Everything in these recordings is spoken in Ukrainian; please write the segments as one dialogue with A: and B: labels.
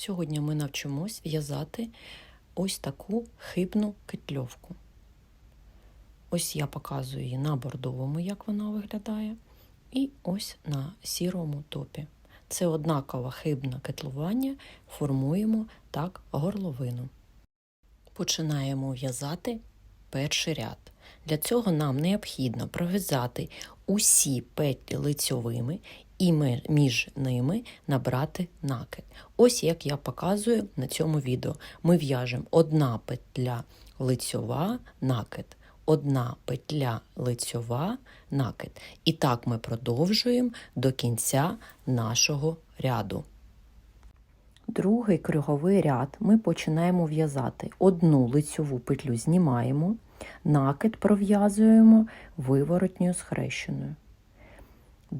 A: Сьогодні ми навчимось в'язати ось таку хибну кетльовку. Ось я показую її на бордовому, як вона виглядає, і ось на сірому топі. Це однакове хибне кетлування, формуємо так горловину. Починаємо в'язати перший ряд. Для цього нам необхідно пров'язати усі петлі лицьовими і між ними набрати накид. Ось як я показую на цьому відео. Ми в'яжемо одна петля лицьова, накид, одна петля лицьова, накид. І так ми продовжуємо до кінця нашого ряду. Другий круговий ряд ми починаємо в'язати. Одну лицьову петлю знімаємо, накид пров'язуємо виворотньою схрещеною.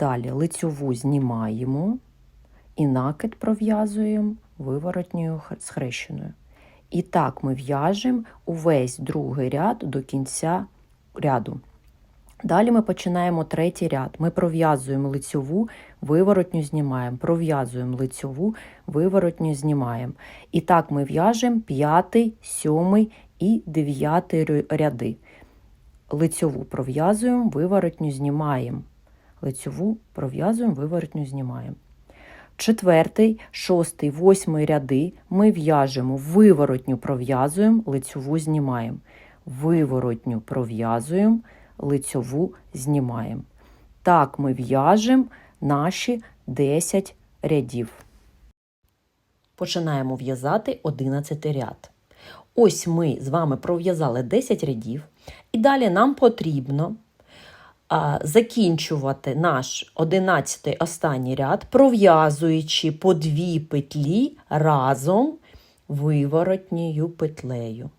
A: Далі лицьову знімаємо і накид пров'язуємо виворотньою схрещеною. І так ми в'яжемо увесь другий ряд до кінця ряду. Далі ми починаємо третій ряд. Ми пров'язуємо лицьову, виворотню знімаємо, пров'язуємо лицьову, виворотню знімаємо. І так ми в'яжемо п'ятий, сьомий і дев'ятий ряди. Лицьову пров'язуємо, виворотню знімаємо. Лицьову пров'язуємо, виворотню знімаємо. Четвертий, шостий, восьмий ряди ми в'яжемо виворотню пров'язуємо, лицьову знімаємо. Виворотню пров'язуємо, лицьову знімаємо. Так ми в'яжемо наші 10 рядів. Починаємо в'язати 11 ряд. Ось ми з вами пров'язали 10 рядів, і далі нам потрібно закінчувати наш 11 останній ряд, пров'язуючи по дві петлі разом виворотньою петлею.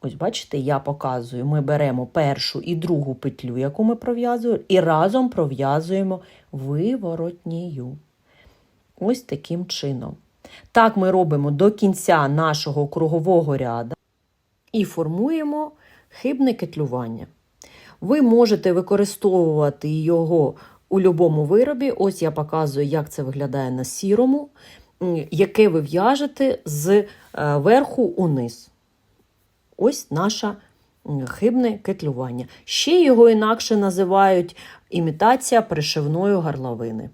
A: Ось бачите, я показую, ми беремо першу і другу петлю, яку ми пров'язуємо, і разом пров'язуємо виворотньою. Ось таким чином. Так ми робимо до кінця нашого кругового ряду і формуємо хибне кетлювання. Ви можете використовувати його у будь-якому виробі. Ось я показую, як це виглядає на сірому, яке ви в'яжете з е, верху униз. Ось наше хибне кетлювання. Ще його інакше називають імітація пришивної горловини.